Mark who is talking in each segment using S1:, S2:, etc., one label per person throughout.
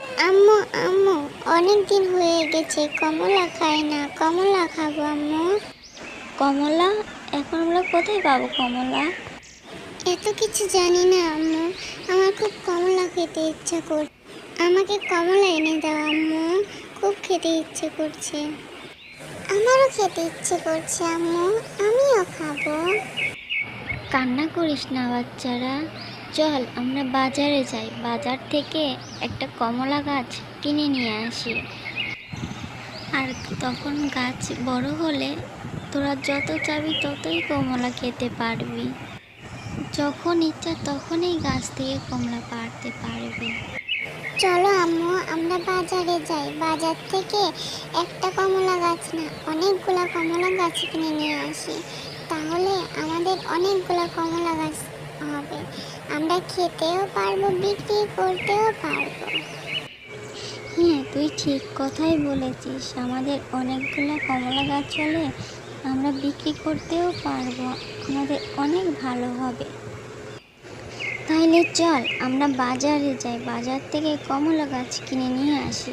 S1: আম্মু আম্মু অনেক দিন হয়ে গেছে কমলা খাই না কমলা খাব আম্মু।
S2: কমলা? এখন আমরা কোথায় পাবো কমলা?
S1: এত কিছু জানি না আম্মু আমার খুব কমলা খেতে ইচ্ছা করছে আমাকে কমলা এনে দাও আম্মু খুব খেতে ইচ্ছে করছে। আমারও খেতে ইচ্ছে করছে আম্মু আমিও খাব।
S2: কান্না করিস না বাচ্চারা। চল, আমরা বাজারে যাই। বাজার থেকে একটা কমলা গাছ কিনে নিয়ে আসি। আর তখন গাছ বড় হলে তোরা যত চাবি ততই কমলা খেতে পারবি। যখন ইচ্ছা তখনই গাছ থেকে কমলা পাড়তে পারবি।
S1: চলো আম্মু, আমরা বাজারে যাই। বাজার থেকে একটা কমলা গাছ না, অনেকগুলা কমলা গাছ কিনে নিয়ে আসি। তাহলে আমাদের অনেকগুলা কমলা গাছ আমরা খেতেও পারব, বিক্রি করতেও পারব।
S2: হ্যাঁ তুই ঠিক কথাই বলেছিস। আমাদের অনেকগুলো কমলা গাছ হলে আমরা বিক্রি করতেও পারব। আমাদের অনেক ভালো হবে। তাইলে চল, আমরা বাজারে যাই। বাজার থেকে কমলা গাছ কিনে নিয়ে আসি।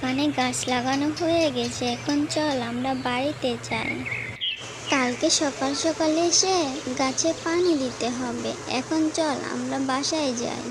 S2: বাগানে গাছ লাগানো হয়ে গেছে। এখন চল, আমরা বাড়িতে যাই। কালকে সকাল সকালে এসে গাছে পানি দিতে হবে। এখন চল, আমরা বাসায় যাই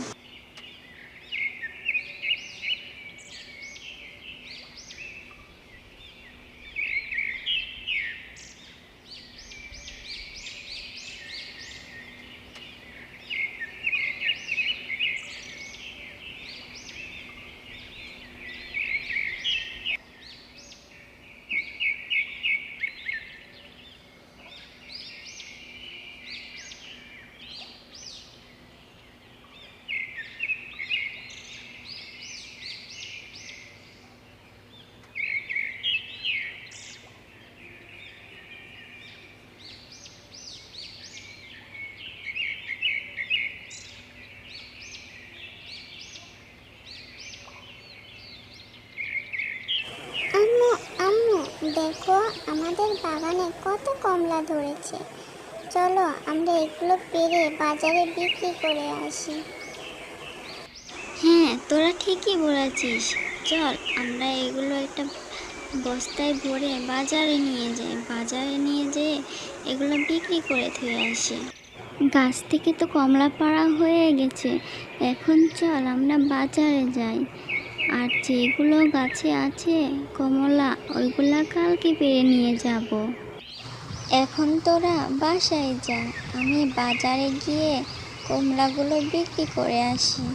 S1: আম্মু আম্মু দেখো, আমাদের বাগানে কত কমলা ধরেছে। চলো, আমরা এগুলো পেরে বাজারে বিক্রি করে আসি।
S2: হ্যাঁ তোরা ঠিকই বলেছিস। চল, আমরা এগুলো একটা বস্তায় ভরে বাজারে নিয়ে যাই। বাজারে নিয়ে যেয়ে এগুলো বিক্রি করে ধুয়ে আসি। গাছ থেকে তো কমলা পাড়া হয়ে গেছে। এখন চল, আমরা বাজারে যাই। আর যেগুলো গাছে আছে, কমলা, ওইগুলা কালকে পেরে নিয়ে যাব। এখন তোরা বাসায় যা, আমি বাজারে গিয়ে কমলাগুলো বিক্রি করে আসি।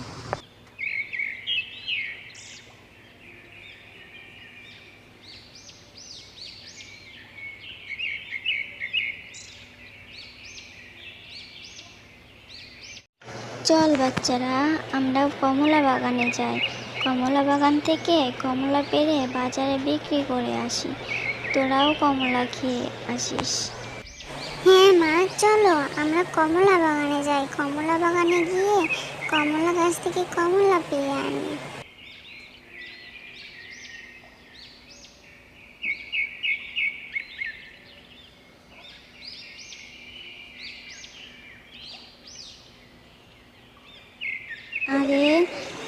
S2: চল বাচ্চারা, আমরা কমলা বাগানে যাই। কমলা বাগান থেকে কমলা পেরে বাজারে বিক্রি করে আসি। তোরাও কমলা খেয়ে আসিস।
S1: হ্যাঁ মা, চলো আমরা কমলা বাগানে যাই। কমলা বাগানে গিয়ে কমলা গাছ থেকে কমলা পেয়ে আনি
S2: আরে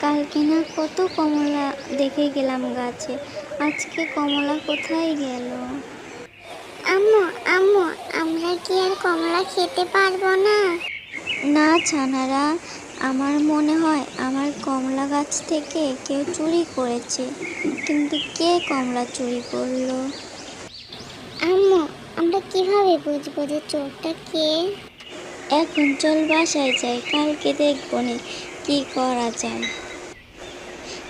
S2: কালকে না কত কমলা দেখে গেলাম গাছে। আজকে কমলা কোথায় গেল?
S1: আম্মু আম্মু আমরা কি আর কমলা খেতে পারব না?
S2: না ছানারা আমার মনে হয় আমার কমলা গাছ থেকে কেউ চুরি করেছে। কিন্তু কে কমলা চুরি করল?
S1: আম্মু আমরা কীভাবে বুঝব যে চোরটা কে?
S2: এখন চল বাসায় যাই কালকে দেখব নি কি করা যায়।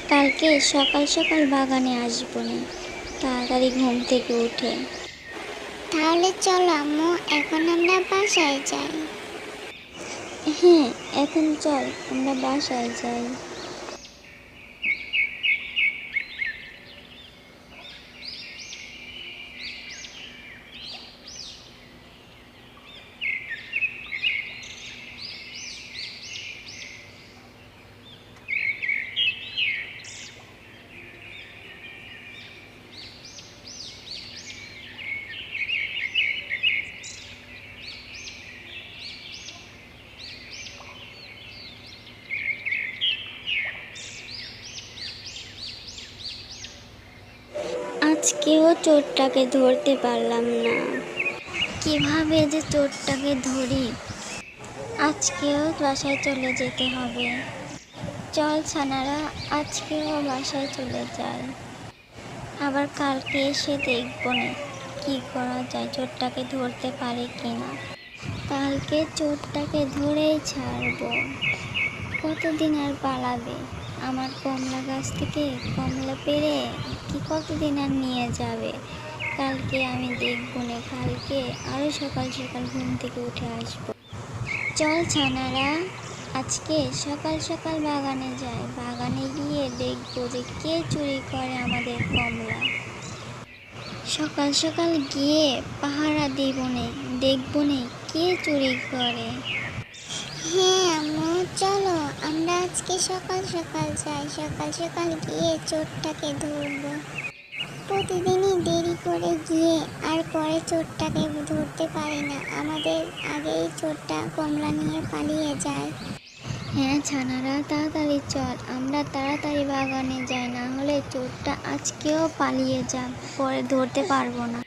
S2: কালকে সকাল সকাল বাগানে আসব না। তাড়াতাড়ি ঘুম থেকে উঠে।
S1: তাহলে চলো আম্মু এখন আমরা বাসায় যাই।
S2: হ্যাঁ এখন চল আমরা বাসায় যাই। আজকেও চোরটাকে ধরতে পারলাম না। কীভাবে যে চোরটাকে ধরি? আজকেও বাসায় চলে যেতে হবে। চল ছানারা, আজকেও বাসায় চলে যাই। আবার কালকে এসে দেখব না, কী করা যায়? চোরটাকে ধরতে পারে কি না? কালকে চোরটাকে ধরেই ছাড়বো। কতদিন আর পালাবে? আমার কমলা গাছ থেকে কমলা পেরে কি কতদিন আর নিয়ে যাবে? কালকে আমি দেখব না, কালকে আরও সকাল সকাল ঘুম থেকে উঠে আসব। চল ছানারা, আজকে সকাল সকাল বাগানে যাই। বাগানে গিয়ে দেখব যে কে চুরি করে আমাদের কমলা। সকাল সকাল গিয়ে পাহারা দেব নে, দেখব নে কে চুরি করে।
S1: হ্যাঁ আম্মু চলো। আমরা আজকে সকাল সকাল যাই। সকাল সকাল গিয়ে চোরটাকে ধরবো। প্রতিদিনই দেরি করে গিয়ে আর পরে চোরটাকে ধরতে পারি না। আমাদের আগেই চোরটা কমলা নিয়ে পালিয়ে যায়।
S2: হ্যাঁ ছানারা, তাড়াতাড়ি চল। আমরা তাড়াতাড়ি বাগানে যাই, না হলে চোরটা আজকেও পালিয়ে যাক। পরে ধরতে পারব না।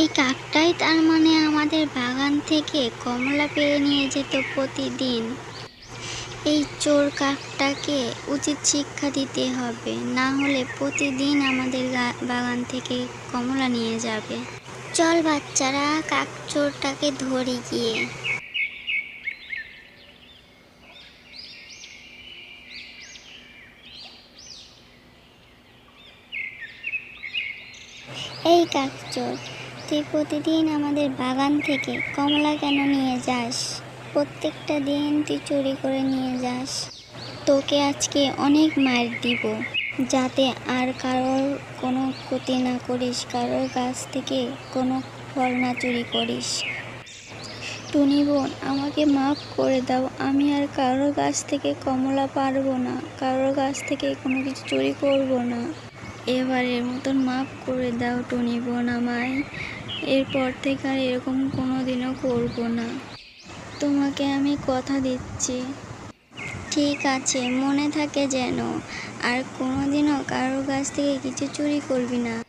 S2: এই কাকটাই তার মানে আমাদের বাগান থেকে কমলা পেরে নিয়ে যেত প্রতিদিন। এই চোর কাকটাকে উচিত শিক্ষা দিতে হবে, না হলে প্রতিদিন আমাদের বাগান থেকে কমলা নিয়ে যাবে। চল বাচ্চারা, কাক চোরটাকে ধরে গিয়ে। এই কাকচোর তুই প্রতিদিন আমাদের বাগান থেকে কমলা কেন নিয়ে যাস? প্রত্যেকটা দিন তুই চুরি করে নিয়ে যাস। তোকে আজকে অনেক মার দিব। যাতে আর কারোর কোনো ক্ষতি না করিস, কারোর কাছ থেকে কোনো ফল না চুরি করিস। টুনি বোন, আমাকে মাফ করে দাও। আমি আর কারোর কাছ থেকে কমলা পারব না, কারোর কাছ থেকে কোনো কিছু চুরি করব না। এবারের মতন মাফ করে দাও টুনি বোন আমায়। এরপর থেকে আর এরকম কোনো দিনও করব না। তোমাকে আমি কথা দিচ্ছি। ঠিক আছে, মনে থাকে যেন। আর কোনোদিনও কারোর কাছ থেকে কিছু চুরি করবি না।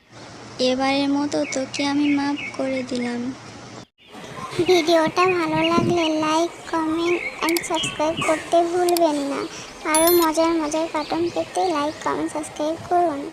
S2: এবারের মতো তোকে আমি মাফ করে দিলাম।
S1: ভিডিওটা ভালো লাগলে লাইক, কমেন্ট অ্যান্ড সাবস্ক্রাইব করতে ভুলবেন না। আরও মজার মজার কার্টুন পেতে লাইক, কমেন্ট, সাবস্ক্রাইব করুন।